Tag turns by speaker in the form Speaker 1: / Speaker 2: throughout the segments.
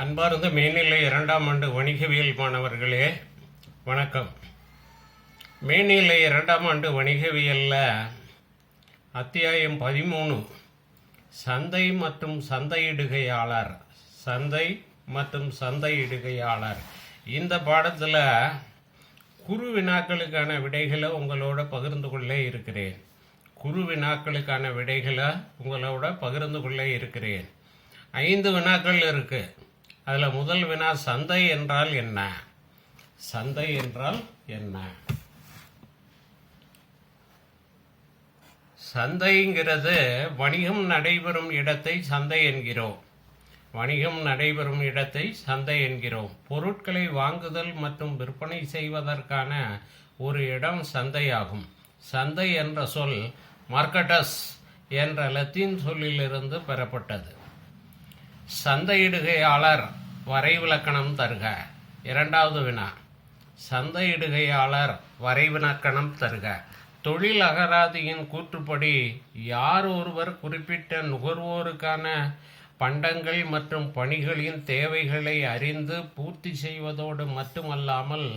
Speaker 1: அன்பார்ந்த மேல்நிலை இரண்டாம் ஆண்டு வணிகவியல் மாணவர்களே வணக்கம். மேல்நிலை இரண்டாம் ஆண்டு வணிகவியலில் அத்தியாயம் பதிமூணு. சந்தை மற்றும் சந்தையிடுகையாளர். சந்தை மற்றும் சந்தையிடுகையாளர். இந்த பாடத்தில் குறு வினாக்களுக்கான விடைகளை உங்களோட பகிர்ந்து கொள்ள இருக்கிறேன். குறு வினாக்களுக்கான விடைகளை உங்களோட பகிர்ந்து கொள்ள இருக்கிறேன். ஐந்து வினாக்கள் இருக்குது அதில் முதல் வினா சந்தை என்றால் என்ன? சந்தை என்றால் என்ன? சந்தைங்கிறது வணிகம் நடைபெறும் இடத்தை சந்தை என்கிறோம். வணிகம் நடைபெறும் இடத்தை சந்தை என்கிறோம். பொருட்களை வாங்குதல் மற்றும் விற்பனை செய்வதற்கான ஒரு இடம் சந்தையாகும். சந்தை என்ற சொல் மார்க்கட்டஸ் என்ற லத்தீன் சொல்லிலிருந்து பெறப்பட்டது. சந்தையிடுகையாளர் வரைவிலக்கணம் தருக. இரண்டாவது வினா. சந்தையிடுகையாளர் வரைவிலக்கணம் தருக. தொழில் அகராதியின் கூற்றுப்படி யார் ஒருவர் குறிப்பிட்ட நுகர்வோருக்கான பண்டங்கள் மற்றும் பணிகளின் தேவைகளை அறிந்து பூர்த்தி செய்வதோடு மட்டுமல்லாமல்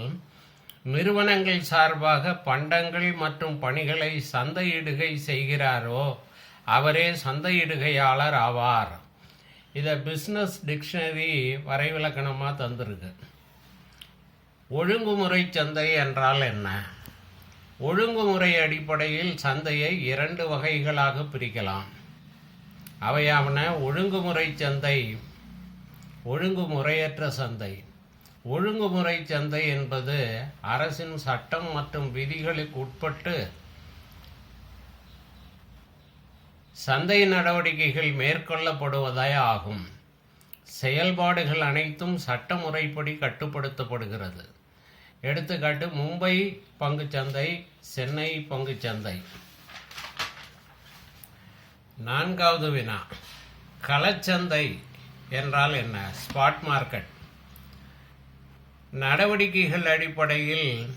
Speaker 1: நிறுவனங்கள் சார்பாக பண்டங்கள் மற்றும் பணிகளை சந்தையிடுகை செய்கிறாரோ அவரே சந்தையிடுகையாளர் ஆவார். இதை பிஸ்னஸ் டிக்ஷனரி வரைவிலக்கணமாக தந்திருக்கு. ஒழுங்குமுறை சந்தை என்றால் என்ன? ஒழுங்குமுறை அடிப்படையில் சந்தையை இரண்டு வகைகளாக பிரிக்கலாம். அவையாவன ஒழுங்குமுறை சந்தை ஒழுங்குமுறையற்ற சந்தை. ஒழுங்குமுறை சந்தை என்பது அரசின் சட்டம் மற்றும் விதிகளுக்கு உட்பட்டு சந்தை நடவடிக்கைகள் மேற்கொள்ளப்படுவதாய் ஆகும். செயல்பாடுகள் அனைத்தும் சட்ட முறைப்படி கட்டுப்படுத்தப்படுகிறது. எடுத்துக்காட்டு மும்பை பங்குச்சந்தை சென்னை பங்குச்சந்தை நான்காவது வினா. களச்சந்தை என்றால் என்ன? Spot market. நடவடிக்கைகள் அடிப்படையில்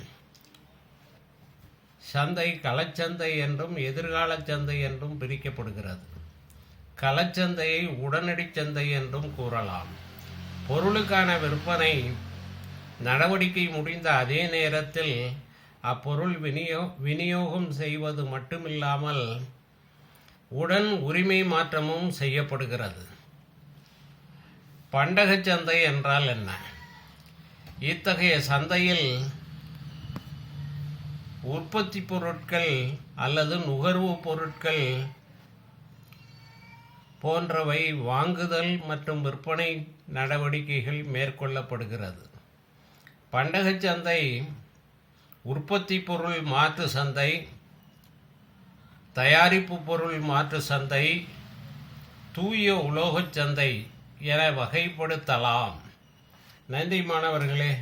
Speaker 1: சந்தை களச்சந்தை என்றும் எதிர்கால சந்தை என்றும் பிரிக்கப்படுகிறது. களச்சந்தையை உடனடி சந்தை என்றும் கூறலாம். பொருளுக்கான விற்பனை நடவடிக்கை முடிந்த அதே நேரத்தில் அப்பொருள் விநியோ விநியோகம் செய்வது மட்டுமில்லாமல் உடன் உரிமை மாற்றமும் செய்யப்படுகிறது. பண்டகச் சந்தை என்றால் என்ன? இத்தகைய சந்தையில் உற்பத்தி பொருட்கள் அல்லது நுகர்வு பொருட்கள் போன்றவை வாங்குதல் மற்றும் விற்பனை நடவடிக்கைகள் மேற்கொள்ளப்படுகிறது. பண்டகச் சந்தை உற்பத்தி பொருள் மாற்று சந்தை தயாரிப்பு பொருள் மாற்று சந்தை தூய உலோகச் சந்தை என வகைப்படுத்தலாம். நன்றி மாணவர்களே.